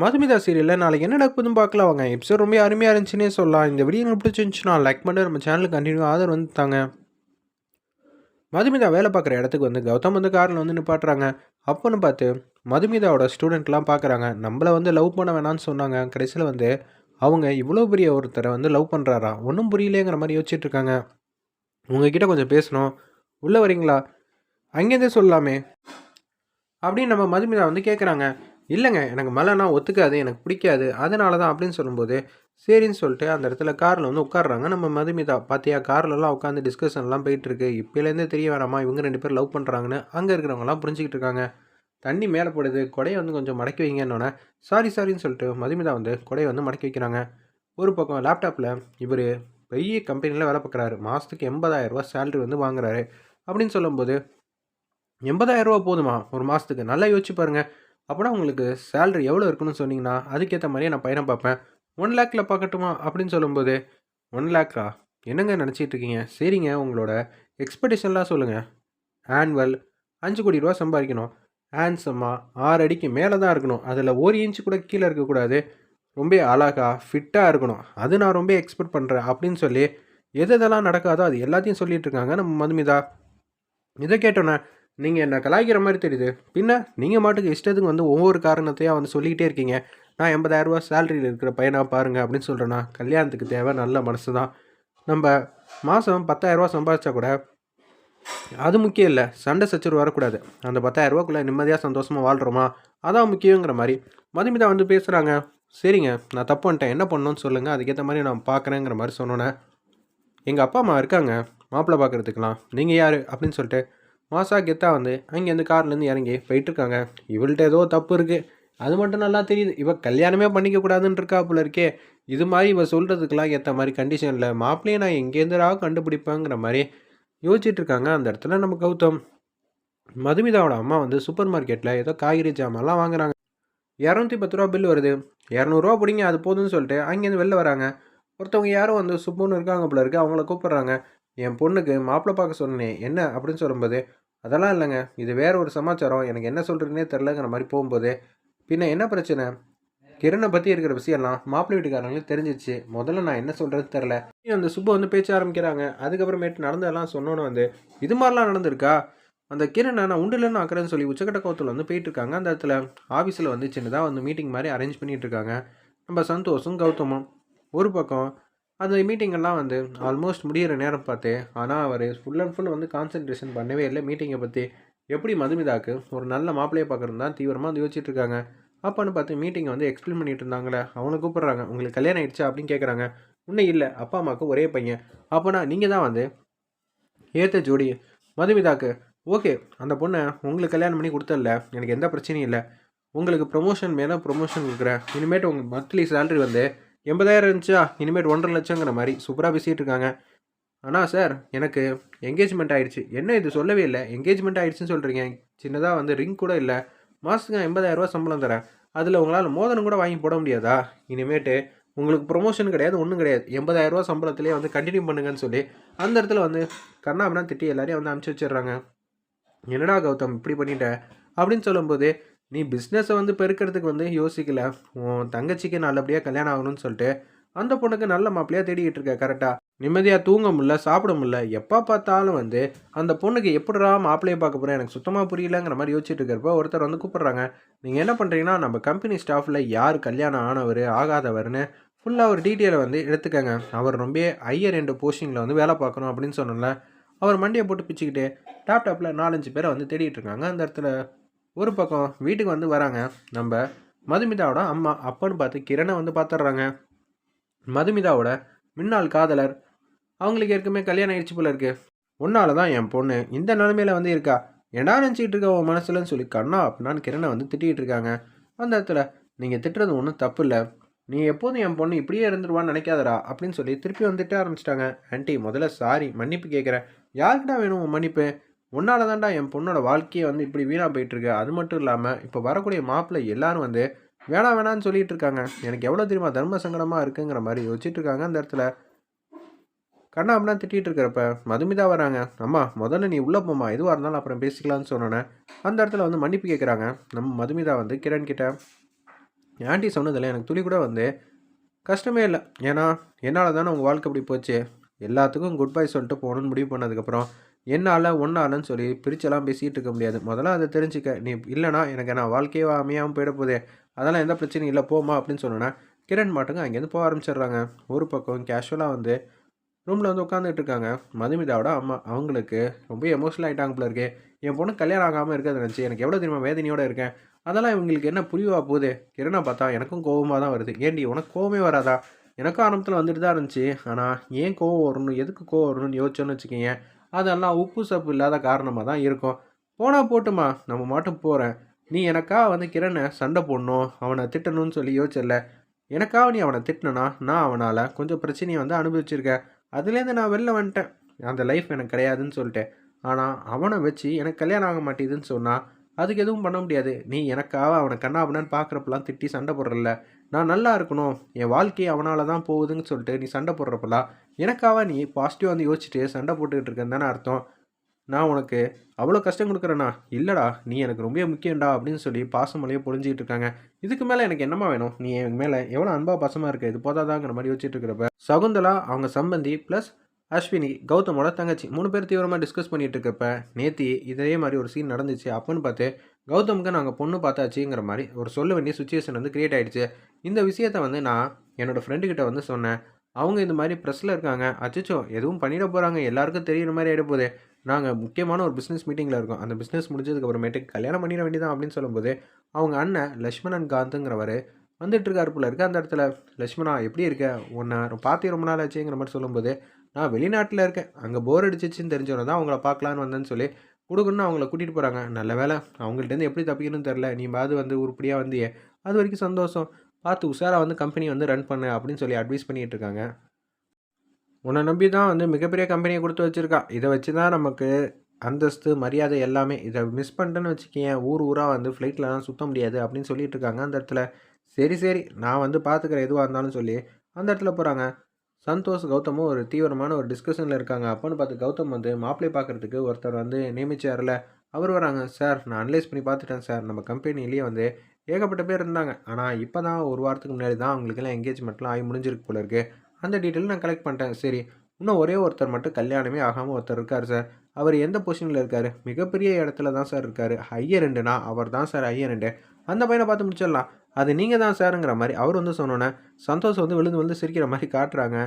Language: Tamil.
மதுமிதா சீரியலில் நாளைக்கு என்ன நடக்குதுன்னு பார்க்கலாம் வாங்க எபிசோட் ரொம்ப அருமையாக இருந்துச்சுன்னே சொல்லலாம். இந்த வீடியோ உங்களுக்கு பிடிச்சிருந்துச்சுன்னா லைக் பண்ணி நம்ம சேனலுக்கு கண்டினியூ ஆதரவு வந்து தாங்க. மதுமிதா வேலை பார்க்குற இடத்துக்கு வந்து கௌதம் வந்து காரில் வந்து நிப்பாட்டுறாங்க. அப்போன்னு பார்த்து மதுமிதாவோட ஸ்டூடெண்ட்லாம் பார்க்குறாங்க. நம்மளை வந்து லவ் பண்ண வேணாம்னு சொன்னாங்க. கடைசியில் வந்து அவங்க இவ்வளோ பெரிய ஒருத்தரை வந்து லவ் பண்ணுறாரா ஒன்றும் புரியலேங்கிற மாதிரி யோசிச்சுட்ருக்காங்க உங்ககிட்ட கொஞ்சம் பேசணும். உள்ளே வரீங்களா? அங்கேருந்தே சொல்லலாமே. அப்படின்னு நம்ம மதுமிதா வந்து கேட்குறாங்க இல்லைங்க எனக்கு மலைனா ஒத்துக்காது எனக்கு பிடிக்காது அதனால தான் அப்படின்னு சொல்லும்போது சரின்னு சொல்லிட்டு அந்த இடத்துல காரில் வந்து உட்காடுறாங்க நம்ம மதுமிதா பார்த்தியா கார்லலாம் உட்காந்து டிஸ்கஷன்லாம் போயிட்டுருக்கு. இப்போலேருந்தே தெரிய வேணாமா? இவங்க ரெண்டு பேர் லவ் பண்ணுறாங்கன்னு அங்கே இருக்கிறவங்கலாம் புரிஞ்சிக்கிட்டு இருக்காங்க. தண்ணி மேலே போடுது கொடையை வந்து கொஞ்சம் மடக்கி வைங்கன்னொன்னே சாரி சாரின்னு சொல்லிட்டு மதுமிதா வந்து கொடையை வந்து மடக்கி வைக்கிறாங்க. ஒரு பக்கம் லேப்டாப்பில் இவர் பெரிய கம்பெனியில் வேலை பார்க்குறாரு. மாதத்துக்கு எண்பதாயிரரூபா சேலரி வந்து வாங்குறாரு. அப்படின்னு சொல்லும்போது எண்பதாயிரரூபா போதுமா? ஒரு மாதத்துக்கு நல்லா யோசிச்சு பாருங்கள் அப்படின்னா உங்களுக்கு சேலரி எவ்வளோ இருக்குன்னு சொன்னீங்கன்னா அதுக்கேற்ற மாதிரியே நான் பையனை பார்ப்பேன். ஒன் லேக்கில் பார்க்கட்டுமா? அப்படின்னு சொல்லும்போது ஒன் லேக்கா என்னங்க நினச்சிட்டு இருக்கீங்க? சரிங்க உங்களோட எக்ஸ்பெக்டேஷன்லாம் சொல்லுங்கள் ஆனுவல் அஞ்சு கோடி ரூபா சம்பாதிக்கணும். ஹேண்ட்ஸம்மாக ஆறு அடிக்கு மேலே தான் இருக்கணும். அதில் ஒரு இன்ச்சு கூட கீழே இருக்கக்கூடாது. ரொம்ப அழகா ஃபிட்டாக இருக்கணும். அது நான் ரொம்ப எக்ஸ்பெக்ட் பண்ணுறேன் அப்படின்னு சொல்லி எது எதெல்லாம் நடக்காதோ அது எல்லாத்தையும் சொல்லிகிட்டு இருக்காங்க நம்ம மதுமிதா. இதை கேட்டோன்னே நீங்கள் என்னை கலாய்க்கிற மாதிரி தெரியுது. பின்ன நீங்கள் மாட்டுக்கு இஷ்டத்துக்கு வந்து ஒவ்வொரு காரணத்தையும் வந்து சொல்லிக்கிட்டே இருக்கீங்க. நான் எண்பதாயிரரூபா சேலரியில் இருக்கிற பையனாக பாருங்கள் அப்படின்னு சொல்கிறேன்னா கல்யாணத்துக்கு தேவை நல்ல மனசு தான். நம்ம மாதம் பத்தாயிரரூபா சம்பாதிச்சா கூட அது முக்கியம் இல்லை சண்டை சச்சரவு வரக்கூடாது. அந்த பத்தாயிரரூபாக்குள்ளே நிம்மதியாக சந்தோஷமாக வாழ்கிறோமா அதான் முக்கியங்கிற மாதிரி. மதுமிதா வந்து பேசுகிறாங்க சரிங்க நான் தப்பு பண்ணிட்டேன் என்ன பண்ணணும்னு சொல்லுங்கள் அதுக்கேற்ற மாதிரி நான் பார்க்குறேங்கிற மாதிரி சொன்னோன்னே எங்கள் அப்பா அம்மா இருக்காங்க மாப்பிள்ளை பார்க்குறதுக்கெலாம் நீங்கள் யார்? அப்படின்னு சொல்லிட்டு மாசா கெத்தா வந்து அங்கேருந்து கார்லேருந்து இறங்கி போயிட்டுருக்காங்க. இவள்கிட்ட ஏதோ தப்பு இருக்குது அது மட்டும் நல்லா தெரியுது. இவ கல்யாணமே பண்ணிக்க கூடாதுன்னு இருக்கா போல இருக்கே. இது மாதிரி இவ சொல்கிறதுக்கெலாம் ஏற்ற மாதிரி கண்டிஷனில் மாப்பிள்ளையை நான் எங்கேருந்துடா கண்டுபிடிப்பேங்கிற மாதிரி யோசிச்சுட்டு இருக்காங்க அந்த இடத்துல நம்ம கௌதம். மதுமிதாவோட அம்மா வந்து சூப்பர் மார்க்கெட்டில் ஏதோ காய்கறி ஜாமான்லாம் வாங்குறாங்க. இரநூத்தி பத்து ரூபா பில் வருது. இரநூறுவா பிடிங்க அது போதும்னு சொல்லிட்டு அங்கேருந்து வெளில வராங்க. ஒருத்தவங்க யாரும் வந்து சுப்புன்னு இருக்காங்க போல இருக்கு. அவங்கள கூப்பிட்றாங்க. என் பொண்ணுக்கு மாப்பிள்ளை பார்க்க சொன்னேன் என்ன? அப்படின்னு சொல்லும்போது அதெல்லாம் இல்லைங்க. இது வேற ஒரு சமாச்சாரம். எனக்கு என்ன சொல்கிறதுனே தெரிலங்கிற மாதிரி போகும்போது பின்ன என்ன பிரச்சனை? கிரணை பற்றி இருக்கிற விஷயம்லாம் மாப்பிள்ளை வீட்டுக்காரங்களுக்கு தெரிஞ்சிச்சு முதல்ல நான் என்ன சொல்கிறது தெரில அந்த சுப்பு வந்து பேச்ச ஆரம்பிக்கிறாங்க. அதுக்கப்புறமேட்டு நடந்ததெல்லாம் சொன்னோன்னு வந்து இது மாதிரிலாம் நடந்திருக்கா? அந்த கிரணை நான் உண்டுலன்னு ஆக்குறேன்னு சொல்லி உச்சக்கட்ட கோத்தில் வந்து போயிட்டு இருக்காங்க அந்த இடத்துல ஆஃபீஸில் வந்து சின்னதாக வந்து மீட்டிங் மாதிரி அரேஞ்ச் பண்ணிகிட்டு இருக்காங்க நம்ம சந்தோஷம் கௌதமும் ஒரு பக்கம் அந்த மீட்டிங்கெல்லாம் வந்து ஆல்மோஸ்ட் முடிகிற நேரம் பார்த்து ஆனால் அவர் ஃபுல் அண்ட் ஃபுல் வந்து கான்சென்ட்ரேஷன் பண்ணவே இல்லை. மீட்டிங்கை பற்றி எப்படி மதுமிதாக்கு ஒரு நல்ல மாப்பிள்ளையை பார்க்குறது தான் தீவிரமாக வந்து யோசிச்சுட்டு இருக்காங்க. அப்பான்னு பார்த்து மீட்டிங்கை வந்து எக்ஸ்பிளைன் பண்ணிட்டு இருந்தாங்களே அவனை கூப்பிட்றாங்க. உங்களுக்கு கல்யாணம் ஆயிடுச்சா? அப்படின்னு கேட்குறாங்க இன்னும் இல்லை அப்பா அம்மாவுக்கு ஒரே பையன். அப்போனா நீங்கள் தான் வந்து ஏற்ற ஜோடி. மதுமிதாக்கு ஓகே அந்த பொண்ணை உங்களுக்கு கல்யாணம் பண்ணி கொடுத்தல எனக்கு எந்த பிரச்சனையும் இல்லை. உங்களுக்கு ப்ரொமோஷன் மேலே ப்ரொமோஷன் கொடுக்குறேன். இனிமேட்டு உங்கள் மந்த்லி சேலரி வந்து எண்பதாயிரம் இருந்துச்சா? இனிமேட் ஒன்றரை லட்சங்கிற மாதிரி சூப்பராக பேசிகிட்டு இருக்காங்க. ஆனால் சார் எனக்கு என்கேஜ்மெண்ட் ஆயிடுச்சு. என்ன இது சொல்லவே இல்லை. என்கேஜ்மெண்ட் ஆயிடுச்சுன்னு சொல்கிறீங்க சின்னதாக வந்து ரிங் கூட இல்லை. மாதத்துக்கு எண்பதாயிரரூவா சம்பளம் தரேன். அதில் உங்களால் மோதனம் கூட வாங்கி போட முடியாதா? இனிமேட்டு உங்களுக்கு ப்ரொமோஷன் கிடையாது ஒன்றும் கிடையாது. எண்பதாயிரரூவா சம்பளத்திலே வந்து கண்டினியூ பண்ணுங்கன்னு சொல்லி அந்த இடத்துல வந்து கண்ணாபினா திட்டி எல்லாரையும் வந்து அனுப்பிச்சி வச்சிடுறாங்க. என்னடா கௌதம் இப்படி பண்ணிட்ட? அப்படின்னு சொல்லும்போது நீ பிஸ்னஸை வந்து பெருக்கிறதுக்கு வந்து யோசிக்கல. உன் தங்கச்சிக்கு நல்லபடியாக கல்யாணம் ஆகணும்னு சொல்லிட்டு அந்த பொண்ணுக்கு நல்ல மாப்பிள்ளையாக தேடிக்கிட்டு இருக்க கரெக்டாக நிம்மதியாக தூங்க முடியல சாப்பிட முடியல எப்போ பார்த்தாலும் வந்து அந்த பொண்ணுக்கு எப்படிடா மாப்பிள்ளையை பார்க்க போகிறேன் எனக்கு சுத்தமாக புரியலங்கிற மாதிரி யோசிச்சுட்டு இருக்கிறப்ப ஒருத்தர் வந்து கூப்பிட்றாங்க. நீங்கள் என்ன பண்ணுறீங்கன்னா நம்ம கம்பெனி ஸ்டாஃபில் யார் கல்யாணம் ஆனவர் ஆகாதவர்னு ஃபுல்லாக ஒரு டீட்டெயிலை வந்து எடுத்துக்கங்க. அவர் ரொம்ப ஹையர் ரெண்டு போஸ்டிங்கில் வந்து வேலை பார்க்கணும் அப்படின்னு சொன்னல அவர் மண்டியை போட்டு பிச்சுக்கிட்டு லேப்டாப்பில் நாலஞ்சு பேரை வந்து தேடிட்டு இருக்காங்க. அந்த இடத்துல ஒரு பக்கம் வீட்டுக்கு வந்து வராங்க. நம்ம மதுமிதாவோட அம்மா அப்பன்னு பார்த்து கிரணை வந்து பார்த்துட்றாங்க மதுமிதாவோட முன்னாள் காதலர் அவங்களுக்கு ஏற்கனவே கல்யாணம் ஆயிடுச்சு போல இருக்கு. உன்னால தான் என் பொண்ணு இந்த நிலமையில வந்து இருக்கா? என்ன நினச்சிக்கிட்டு இருக்க உன் மனசுலன்னு சொல்லி கண்ணா அப்படின்னான்னு கிரணை வந்து திட்டிகிட்டு இருக்காங்க. அந்த இடத்துல நீங்கள் திட்டுறது ஒன்றும் தப்பு இல்லை நீ எப்போதும் என் பொண்ணு இப்படியே இருந்துருவான்னு நினைக்காதடா அப்படின்னு சொல்லி திருப்பி வந்துட்டு ஆரம்பிச்சிட்டாங்க. ஆன்ட்டி முதல்ல சாரி மன்னிப்பு கேட்குறேன் யாருக்குடா வேணும் உன் மன்னிப்பு? உன்னால தான்டா என் பொண்ணோட வாழ்க்கையை வந்து இப்படி வீணாக போயிட்டுருக்கு. அது மட்டும் இல்லாமல் இப்போ வரக்கூடிய மாப்பிள்ளை எல்லாரும் வந்து வேணாம் வேணான்னு சொல்லிட்டு இருக்காங்க. எனக்கு எவ்வளோ தெரியுமா தர்ம சங்கடமாக இருக்குங்கிற மாதிரி யோசிச்சுட்டு இருக்காங்க அந்த இடத்துல. கண்ணா அப்படின்னா திட்டிகிட்டு இருக்கிறப்ப மதுமிதா வராங்க. அம்மா முதல்ல நீ உள்ளே போமா எதுவாக இருந்தாலும் அப்புறம் பேசிக்கலாம்னு சொன்னோன்னே. அந்த இடத்துல வந்து மன்னிப்பு கேட்குறாங்க நம்ம மதுமிதா வந்து கிரண் கிட்ட ஆண்டி சொன்னதில் எனக்கு துளி கூட வந்து கஷ்டமே இல்லை. ஏன்னா என்னால் தானே உங்கள் வாழ்க்கை இப்படி போச்சு. எல்லாத்துக்கும் குட் பை சொல்லிட்டு போகணுன்னு முடிவு பண்ணதுக்கப்புறம் என்னால் ஒன்றாலன்னு சொல்லி பிரிச்செல்லாம் பேசிகிட்டு இருக்க முடியாது. முதல்ல அதை தெரிஞ்சுக்க. நீ இல்லைனா எனக்கு நான் வாழ்க்கையே அமையாமல் போயிட போதே. அதெல்லாம் எந்த பிரச்சனையும் இல்லை போமா அப்படின்னு சொன்னோன்னா கிரண் மாட்டுங்க அங்கேருந்து போக ஆரம்பிச்சிடுறாங்க. ஒரு பக்கம் கேஷுவலாக வந்து ரூமில் வந்து உட்காந்துட்டு இருக்காங்க. மதுமிதாவோட அம்மா அவங்களுக்கு ரொம்ப எமோஷனல் ஆகிட்டாங்க போல இருக்கே. என் பொண்ணு கல்யாணம் ஆகாமல் இருக்கிறது நினச்சி எனக்கு எவ்வளோ தெரியுமா வேதனையோடு இருக்கேன்? அதெல்லாம் இவங்களுக்கு என்ன புரிவாக போகுது? கிரணா பார்த்தா எனக்கும் கோவமாக தான் வருது. ஏண்டி உனக்கு கோவமே வராதா? எனக்கும் ஆரம்பத்தில் வந்துட்டு தான் இருந்துச்சு. ஆனால் ஏன் கோவம் வரணும்? எதுக்கு கோவம் வரணும்னு யோசிச்சோன்னு வச்சுக்கோங்க அதெல்லாம் உப்பு சப்பு இல்லாத காரணமாக தான் இருக்கும். போனால் போட்டுமா நம்ம மட்டும் போகிறேன் நீ எனக்கா வந்து கிரணை சண்டை போடணும் அவனை திட்டணும்னு சொல்லி யோசிச்சல எனக்காக நீ அவனை திட்டினா நான் அவனால் கொஞ்சம் பிரச்சனையை வந்து அனுபவிச்சிருக்கேன் அதுலேருந்து நான் வெளில வந்துட்டேன். அந்த லைஃப் எனக்கு கிடையாதுன்னு சொல்லிட்டேன். ஆனால் அவனை வச்சு எனக்கு கல்யாணம் ஆக மாட்டேதுன்னு சொன்னால் அதுக்கு எதுவும் பண்ண முடியாது. நீ எனக்காக அவனை கண்ணாபண்ணான்னு பார்க்குறப்பெல்லாம் திட்டி சண்டை போடுறல நான் நல்லா இருக்கணும். என் வாழ்க்கையை அவனால் தான் போகுதுன்னு சொல்லிட்டு நீ சண்டை போடுறப்பெல்லாம் எனக்காக நீ பாசிட்டிவாக வந்து யோசிச்சுட்டு சண்டை போட்டுக்கிட்டு இருக்கேன்னு தானே அர்த்தம். நான் உனக்கு அவ்வளோ கஷ்டம் கொடுக்குறேண்ணா இல்லைடா நீ எனக்கு ரொம்ப முக்கியம்டா அப்படின்னு சொல்லி பாசமலையே பொழிஞ்சிக்கிட்டு இருக்காங்க. இதுக்கு மேலே எனக்கு என்னமா வேணும்? நீ என் மேலே எவ்வளோ அன்பா பாசமாக இருக்க? இது போதாதாங்கிற மாதிரி யோசிச்சுட்டு இருக்கிறப்ப சகுந்தலா அவங்க சம்பந்தி ப்ளஸ் அஸ்வினி கௌதமோட தங்கச்சி மூணு பேர் தீவிரமாக டிஸ்கஸ் பண்ணிகிட்டு இருக்கப்ப நேத்தி இதே மாதிரி ஒரு சீன் நடந்துச்சு. அப்போன்னு பார்த்து கௌதமுக்கு நாங்கள் பொண்ணு பார்த்தாச்சுங்கிற மாதிரி ஒரு சொல்ல வேண்டிய சுச்சுவேஷன் வந்து க்ரியேட் ஆகிடுச்சு இந்த விஷயத்த வந்து நான் என்னோடய ஃப்ரெண்டுக்கிட்ட வந்து சொன்னேன். அவங்க இந்த மாதிரி ப்ரெஸ்ஸில் இருக்காங்க. அச்சோ எதுவும் பண்ணிட போகிறாங்க எல்லாருக்கும் தெரியுற மாதிரி ஆகிட போதே நாங்கள் முக்கியமான ஒரு பிஸ்னஸ் மீட்டிங்கில் இருக்கோம். அந்த பிஸ்னஸ் முடிஞ்சதுக்கப்புறமேட்டுக்கு கல்யாணம் பண்ணிட வேண்டியதான் அப்படின்னு சொல்லும்போது அவங்க அண்ணன் லக்ஷ்மணன் காந்துங்கிறவர் வந்துட்டு இருக்காரு போல இருக்க அந்த இடத்துல. லக்ஷ்மணா எப்படி இருக்க? உன்னை பார்த்து ரொம்ப நாள் ஆச்சுங்கிற மாதிரி சொல்லும்போது நான் வெளிநாட்டில் இருக்கேன். அங்கே போர் அடிச்சிச்சின்னு தெரிஞ்சவன தான் அவங்கள பார்க்கலான்னு வந்தேன்னு சொல்லி கொடுக்கணும்னு அவங்கள கூட்டிகிட்டு போகிறாங்க நல்ல வேலை அவங்கள்ட்டேருந்து எப்படி தப்பிக்கணும்னு தெரில நீ பாது வந்து உருப்படியாக வந்தியே. அது வரைக்கும் சந்தோஷம். பார்த்து உஷாராக வந்து கம்பெனி வந்து ரன் பண்ணு அப்படின்னு சொல்லி அட்வைஸ் பண்ணிகிட்டு இருக்காங்க. உன்னை நம்பி தான் வந்து மிகப்பெரிய கம்பெனியை கொடுத்து வச்சுருக்கா. இதை வச்சு தான் நமக்கு அந்தஸ்து மரியாதை எல்லாமே. இதை மிஸ் பண்ணிட்டேன்னு வச்சுக்கேன் ஊர் ஊராக வந்து ஃப்ளைட்லலாம் சுற்ற முடியாது அப்படின்னு சொல்லிட்டு இருக்காங்க அந்த இடத்துல. சரி சரி. நான் வந்து பார்த்துக்கிறேன் எதுவாக இருந்தாலும் சொல்லி அந்த இடத்துல போகிறாங்க சந்தோஷ் கௌதமும் ஒரு தீவிரமான ஒரு டிஸ்கஷனில் இருக்காங்க. அப்போன்னு பார்த்து கௌதம் வந்து மாப்பிள்ளை பார்க்குறதுக்கு ஒருத்தர் வந்து நியமிச்சார்ல அவர் வராங்க சார் நான் அனலைஸ் பண்ணி பார்த்துட்டேன் சார். நம்ம கம்பெனிலேயே வந்து ஏகப்பட்ட பேர் இருந்தாங்க. ஆனால் இப்போ தான் ஒரு வாரத்துக்கு முன்னாடி தான் அவங்களுக்கெல்லாம் எங்கேஜ்மெண்ட்லாம் ஆகி முடிஞ்சிருக்கு போல இருக்குது அந்த டீட்டெயில் நான் கலெக்ட் பண்ணிட்டேன். சரி இன்னும் ஒரே ஒருத்தர் மட்டும் கல்யாணமே ஆகாமல் ஒருத்தர் இருக்கார் சார். அவர் எந்த பொசிஷனில் இருக்கார்? மிகப்பெரிய இடத்துல தான் சார் இருக்கார். ஹையர் ரெண்டுனா அவர் தான் சார் ஹையர் ரெண்டு. அந்த பையனை பார்த்து முடிச்சிடலாம். அது நீங்கள் தான் சாருங்கிற மாதிரி அவர் வந்து சொன்னோன்னே சந்தோஷம் வந்து விழுந்து விழுந்து சிரிக்கிற மாதிரி காட்டுறாங்க.